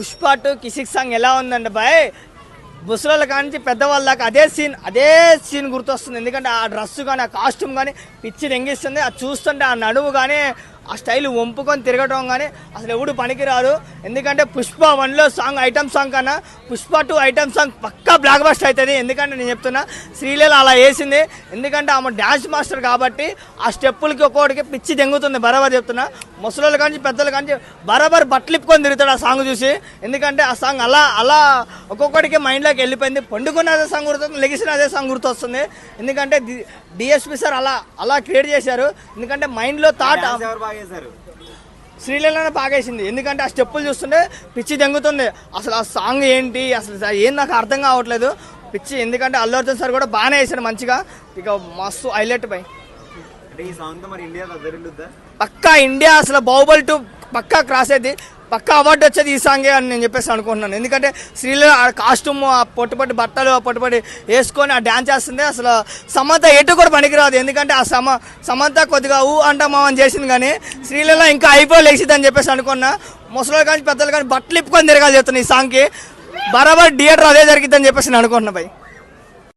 Pushpa to Kissik song ఎలా ఉందండి bye? ముసలోళ్ళ కానించి పెద్దవాళ్ళ దాకా అదే సీన్ అదే సీన్ గుర్తొస్తుంది. ఎందుకంటే ఆ డ్రెస్ కానీ ఆ కాస్ట్యూమ్ కానీ పిచ్చి తెంగిస్తుంది అది చూస్తుంటే ఆ నడువు కానీ ఆ స్టైల్ వంపుకొని తిరగటం కానీ అసలు ఎవడు పనికిరారు ఎందుకంటే పుష్ప వన్లో సాంగ్ ఐటమ్ సాంగ్ కన్నా పుష్ప టూ ఐటమ్ సాంగ్ పక్కా బ్లాక్ బస్ట్ అవుతుంది ఎందుకంటే నేను చెప్తున్నా శ్రీలీల అలా వేసింది ఎందుకంటే ఆమె డ్యాన్స్ మాస్టర్ కాబట్టి ఆ స్టెప్పులకి ఒక్కొక్కటికి పిచ్చి దెంగుతుంది. బరాబర్ చెప్తున్నా. ముసలోళ్ళ కానీ పెద్దల కానీ బరాబర్ బట్టలిప్పుకొని తిరుగుతాడు ఆ సాంగ్ చూసి. ఎందుకంటే ఆ సాంగ్ అలా అలా ఒక్కొక్కడికి మైండ్లోకి వెళ్ళిపోయింది. పండుకున్న అదే సాంగ్ గుర్తొస్తుంది లెగిసిన అదే సాంగ్ గుర్తొస్తుంది. ఎందుకంటే డిఎస్పి సార్ అలా అలా క్రియేట్ చేశారు. ఎందుకంటే మైండ్లో థాట్ శ్రీలీలనే బాగేసింది ఎందుకంటే ఆ స్టెప్పులు చూస్తుంటే పిచ్చి దెంగుతుంది. అసలు ఆ సాంగ్ ఏంటి? అసలు ఏం నాకు అర్థం కావట్లేదు. పిచ్చి ఎందుకంటే అల్లు అర్జున్ సార్ కూడా బాగానే వేసాడు మంచిగా. ఇక మస్తు హైలైట్ పై పక్కా ఇండియా అసలు బాహుబలి టూ పక్కా క్రాస్ అయితే పక్కా అవార్డు వచ్చేది ఈ సాంగే అని నేను చెప్పేసి అనుకుంటున్నాను. ఎందుకంటే స్త్రీలు ఆ కాస్ట్యూమ్ ఆ పొట్టుపట్టి బట్టలు ఆ వేసుకొని ఆ డ్యాన్స్ చేస్తుంది అసలు సమంత ఎటు కూడా పనికిరాదు. ఎందుకంటే ఆ సమ సమంత కొద్దిగా ఊ అంటామని చేసింది కానీ స్త్రీలలో ఇంకా అయిపోయి లేచిద్ది అని చెప్పేసి అనుకున్నా. ముసలి కానీ పెద్దలు కానీ బట్టలు ఇప్పుకొని తిరగాలి చెప్తున్నాను ఈ సాంగ్కి. బరాబర్ థియేటర్ అదే జరిగిద్దని చెప్పేసి నేను అనుకుంటున్నా భయ్.